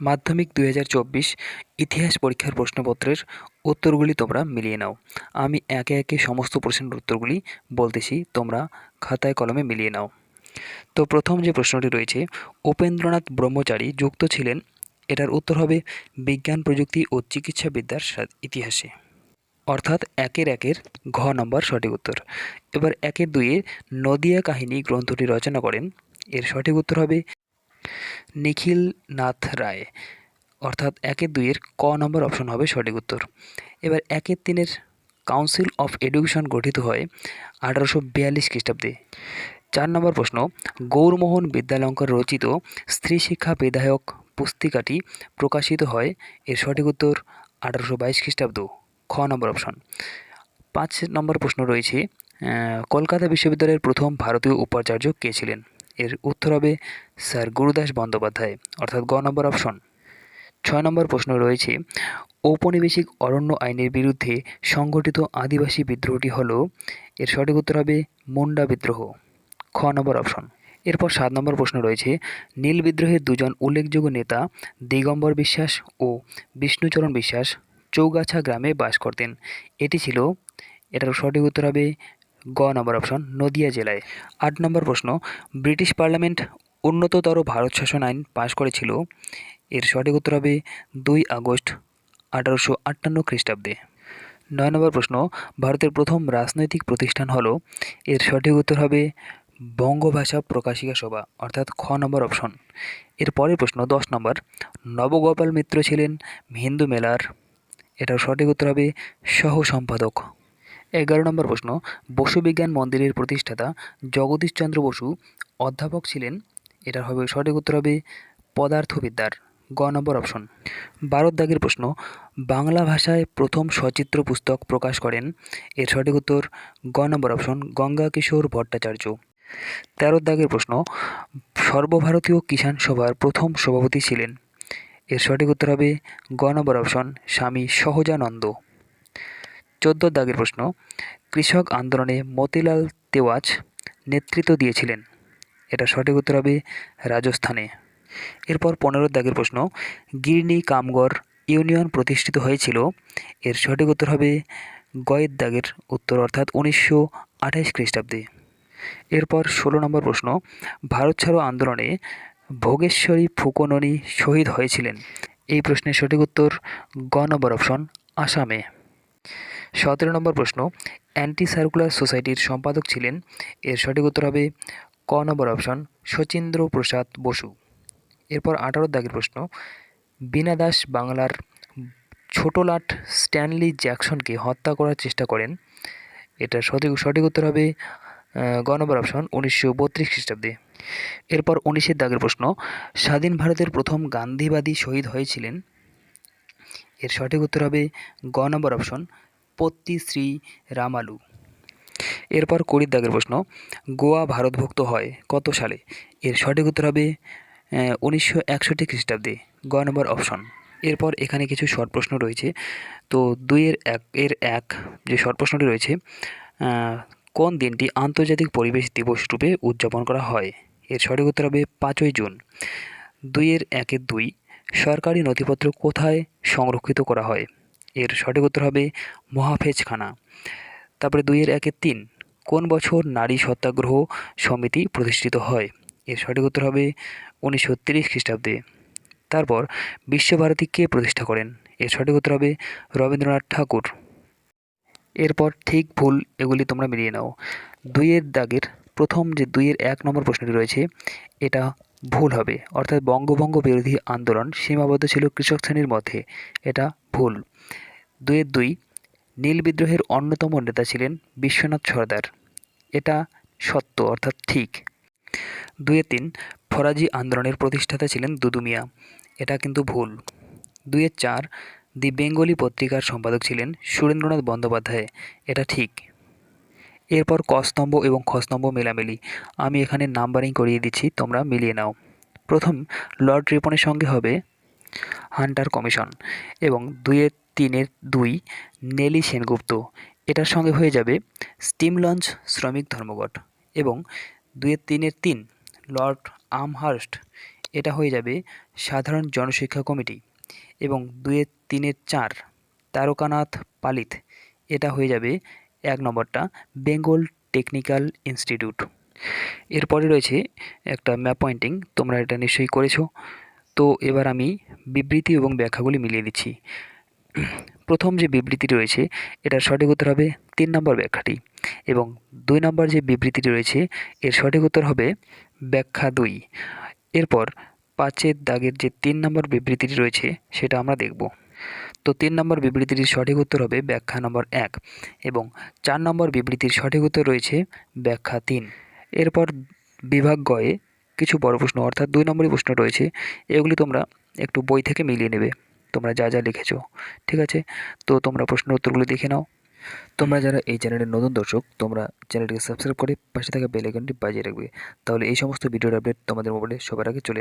মাধ্যমিক দুই হাজার চব্বিশ ইতিহাস পরীক্ষার প্রশ্নপত্রের উত্তরগুলি তোমরা মিলিয়ে নাও। আমি একে একে সমস্ত প্রশ্নের উত্তরগুলি বলতেছি, তোমরা খাতায় কলমে মিলিয়ে নাও। তো প্রথম যে প্রশ্নটি রয়েছে, উপেন্দ্রনাথ ব্রহ্মচারী যুক্ত ছিলেন, এটার উত্তর হবে বিজ্ঞান প্রযুক্তি ও চিকিৎসাবিদ্যার ইতিহাসে। অর্থাৎ একের একের ঘ নম্বর সঠিক উত্তর। এবার একের দুইয়ে নদিয়া কাহিনী গ্রন্থটি রচনা করেন, এর সঠিক উত্তর হবে নিখিল নাথ রায়। অর্থাৎ একের দুইয়ের ক নম্বর অপশন হবে সঠিক উত্তর। এবার একের তিনের কাউন্সিল অফ এডুকেশন গঠিত হয় আঠারোশো বিয়াল্লিশ খ্রিস্টাব্দে। চার নম্বর প্রশ্ন, গৌরমোহন বিদ্যালঙ্কর রচিত স্ত্রী শিক্ষা বিধায়ক পুস্তিকাটি প্রকাশিত হয় এর সঠিক উত্তর আঠারোশো বাইশ খ্রিস্টাব্দ। খ নম্বর অপশন। পাঁচ নম্বর প্রশ্ন রয়েছে কলকাতা বিশ্ববিদ্যালয়ের প্রথম ভারতীয় উপাচার্য কে ছিলেন? এর উত্তর হবে স্যার গুরুদাস বন্দ্যোপাধ্যায়, অর্থাৎ গ নম্বর অপশন। ছয় নম্বর প্রশ্ন রয়েছে, ঔপনিবেশিক অরণ্য আইনের বিরুদ্ধে সংগঠিত আদিবাসী বিদ্রোহটি হল, এর সঠিক উত্তর হবে মুন্ডা বিদ্রোহ। খ নম্বর অপশন। এরপর সাত নম্বর প্রশ্ন রয়েছে, নীল বিদ্রোহের দুজন উল্লেখযোগ্য নেতা দিগম্বর বিশ্বাস ও বিষ্ণুচরণ বিশ্বাস চৌগাছা গ্রামে বাস করতেন। এটি ছিল, এটার সঠিক উত্তর হবে গ নম্বর অপশন, নদিয়া জেলায়। আট নম্বর প্রশ্ন, ব্রিটিশ পার্লামেন্ট উন্নততর ভারত শাসন আইন পাশ করেছিল। এর সঠিক উত্তর হবে দুই আগস্ট আঠারোশো আটান্ন খ্রিস্টাব্দে। নয় নম্বর প্রশ্ন, ভারতের প্রথম রাজনৈতিক প্রতিষ্ঠান হলো। এর সঠিক উত্তর হবে বঙ্গভাষা প্রকাশিকা সভা, অর্থাৎ খ নম্বর অপশন। এর পরের প্রশ্ন, দশ নম্বর, নবগোপাল মিত্র ছিলেন হিন্দু মেলার। এটার সঠিক উত্তর হবে সহ সম্পাদক এগারো নম্বর প্রশ্ন বসু বিজ্ঞান মন্দিরের প্রতিষ্ঠাতা জগদীশচন্দ্র বসু অধ্যাপক ছিলেন, এটার হবে সঠিক উত্তর হবে পদার্থবিদ্যার, গ নম্বর অপশন বারো দাগের প্রশ্ন, বাংলা ভাষায় প্রথম সচিত্র পুস্তক প্রকাশ করেন, এর সঠিক উত্তর গ নম্বর অপশন গঙ্গা কিশোর ভট্টাচার্য। তেরো দাগের প্রশ্ন, সর্বভারতীয় কিষাণ সভার প্রথম সভাপতি ছিলেন, এর সঠিক উত্তর হবে গ নম্বর অপশন স্বামী সহজানন্দ। চোদ্দ দাগের প্রশ্ন, কৃষক আন্দোলনে মতিলাল তেওয়াজ নেতৃত্ব দিয়েছিলেন। এটা সঠিক উত্তর হবে রাজস্থানে। এরপর পনেরো দাগের প্রশ্ন, গিরনি কামগর ইউনিয়ন প্রতিষ্ঠিত হয়েছিল। এর সঠিক উত্তর হবে গয়ের দাগের উত্তর, অর্থাৎ উনিশশো আঠাইশ খ্রিস্টাব্দে। এরপর ষোলো নম্বর প্রশ্ন, ভারত ছাড়ো আন্দোলনে ভোগেশ্বরী ফুকননি শহীদ হয়েছিলেন? এই প্রশ্নের সঠিক উত্তর, গ নম্বর অপশন, আসামে। সতেরো নম্বর প্রশ্ন অ্যান্টি সার্কুলার সোসাইটির সম্পাদক ছিলেন। এর সঠিক উত্তর হবে ক নম্বর অপশন শচীন্দ্র প্রসাদ বসু। এরপর আঠারো দাগের প্রশ্ন, বীণা দাস বাংলার ছোটলাট স্ট্যানলি জ্যাকসনকে হত্যা করার চেষ্টা করেন। এটা সঠিক সঠিক উত্তর হবে গ নম্বর অপশন উনিশশো বত্রিশ খ্রিস্টাব্দে। এরপর উনিশের দাগের প্রশ্ন, স্বাধীন ভারতের প্রথম গান্ধীবাদী শহীদ হয়েছিলেন। এর সঠিক উত্তর হবে গ নম্বর অপশন পত্তি শ্রী রামালু। এরপর কুড়ির দাগের প্রশ্ন, গোয়া ভারতভুক্ত হয় কত সালে? এর সঠিক উত্তর হবে উনিশশো একষট্টি খ্রিস্টাব্দে। গ নম্বর অপশন। এরপর এখানে কিছু শর্ট প্রশ্ন রয়েছে। তো দুইয়ের এক, এর এক যে শর্ট প্রশ্নটি রয়েছে কোন দিনটি আন্তর্জাতিক পরিবেশ দিবস রূপে উদযাপন করা হয়? এর সঠিক উত্তর হবে পাঁচই জুন। দুইয়ের একের দুই, সরকারি নথিপত্র কোথায় সংরক্ষিত করা হয়? এর সঠিক উত্তর হবে মহাফেজখানা। তারপরে দুইয়ের একে তিন, কোন বছর নারী সত্যাগ্রহ সমিতি প্রতিষ্ঠিত হয়? এর সঠিক উত্তর হবে উনিশশো তিরিশ খ্রিস্টাব্দে। তারপর বিশ্বভারতী কে প্রতিষ্ঠা করেন? এর সঠিক উত্তর হবে রবীন্দ্রনাথ ঠাকুর। এরপর ঠিক ভুল এগুলি তোমরা মিলিয়ে নাও। দুইয়ের দাগের প্রথম যে দুইয়ের এক নম্বর প্রশ্নটি রয়েছে, এটা ভুল হবে। অর্থাৎ বঙ্গভঙ্গ বিরোধী আন্দোলন সীমাবদ্ধ ছিল কৃষক শ্রেণির মধ্যে। এটা ভুল। দুইয়ের দুই, নীল বিদ্রোহের অন্যতম নেতা ছিলেন বিশ্বনাথ সর্দার। এটা সত্য, অর্থাৎ ঠিক। দুইয়ের তিন, ফরাজি আন্দোলনের প্রতিষ্ঠাতা ছিলেন দুদু মিয়া। এটা কিন্তু ভুল। দুইয়ের চার, দি বেঙ্গলি পত্রিকার সম্পাদক ছিলেন সুরেন্দ্রনাথ বন্দ্যোপাধ্যায়। এটা ঠিক। এরপর কস্তম্ভ এবং খস্তম্ভ স্তম্ভ মেলামেলি। আমি এখানে নাম্বারিং করিয়ে দিচ্ছি, তোমরা মিলিয়ে নাও। প্রথম, লর্ড রিপনের সঙ্গে হবে হান্টার কমিশন এবং দুইয়ের তিনের দুই নেলি সেনগুপ্ত। এটার সঙ্গে হয়ে যাবে স্টিম লঞ্চ শ্রমিক ধর্মঘট এবং দুইয়ের তিনের তিন লর্ড আমহার্স্ট। এটা হয়ে যাবে সাধারণ জনশিক্ষা কমিটি এবং দুয়ের তিনের চার তারকানাথ পালিত। এটা হয়ে যাবে এক নম্বরটা বেঙ্গল টেকনিক্যাল ইনস্টিটিউট। এরপরে রয়েছে একটা ম্যাপ পয়েন্টিং, তোমরা এটা নিশ্চয়ই করেছ। তো এবার আমি বিবৃতি এবং ব্যাখ্যাগুলি মিলিয়ে দিচ্ছি। প্রথম যে বিবৃতি রয়েছে, এটার সঠিক উত্তর হবে তিন নম্বর ব্যাখ্যাটি এবং দুই নম্বর যে বিবৃতিটি রয়েছে, এর সঠিক উত্তর হবে ব্যাখ্যা দুই। এরপর পাঁচের দাগের যে তিন নম্বর বিবৃতিটি রয়েছে, সেটা আমরা দেখব। তো তিন নম্বর বিবৃতিটির সঠিক উত্তর হবে ব্যাখ্যা নম্বর এক এবং চার নম্বর বিবৃতির সঠিক উত্তর রয়েছে ব্যাখ্যা তিন। এরপর বিভাগ গয়ে কিছু বড় প্রশ্ন, অর্থাৎ দুই নম্বরই প্রশ্ন রয়েছে, এগুলি তোমরা একটু বই থেকে মিলিয়ে নেবে, তোমরা যা যা লিখেছো, ঠিক আছে? তো তোমরা প্রশ্নের উত্তরগুলো দেখে নাও। তোমরা যারা এই চ্যানেলের নতুন দর্শক, তোমরা চ্যানেলটিকে সাবস্ক্রাইব করে পাশে থাকা বেল আইকনটি বাজিয়ে রাখবে। তাহলে এই সমস্ত ভিডিওর আপডেট তোমাদের মোবাইলে সবার আগে চলে